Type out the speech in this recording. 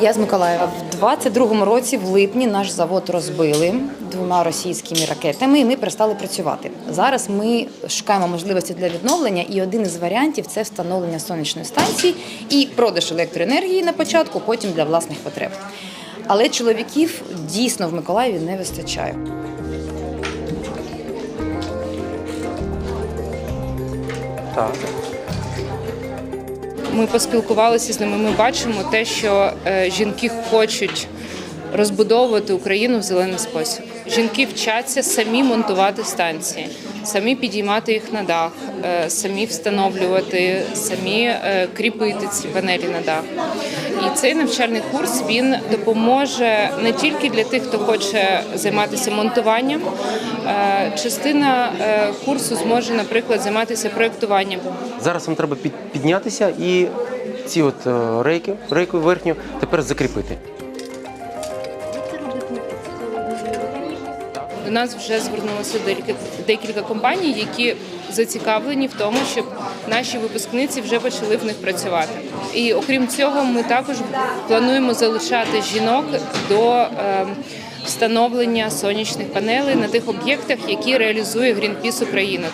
Я з Миколаєва. В 22-му році, в липні, наш завод розбили двома російськими ракетами, і ми перестали працювати. Зараз ми шукаємо можливості для відновлення, і один із варіантів це встановлення сонячної станції і продаж електроенергії на початку, потім для власних потреб. Але чоловіків дійсно в Миколаєві не вистачає. Так. Ми поспілкувалися з ними. Ми бачимо те, що е, жінки хочуть розбудовувати Україну в зелений спосіб. Жінки вчаться самі монтувати станції, самі підіймати їх на дах, е, самі встановлювати, самі е, кріпити ці панелі на дах. І цей навчальний курс він допоможе не тільки для тих, хто хоче займатися монтуванням. Е, Частина курсу зможе, наприклад, займатися проєктуванням. Зараз вам треба під- піднятися і ці от рейки, рейку верхню тепер закріпити. До нас вже звернулося декілька, компаній, які зацікавлені в тому, щоб наші випускниці вже почали в них працювати. І окрім цього, ми також плануємо залучати жінок до е, встановлення сонячних панелей на тих об'єктах, які реалізує Greenpeace Україна.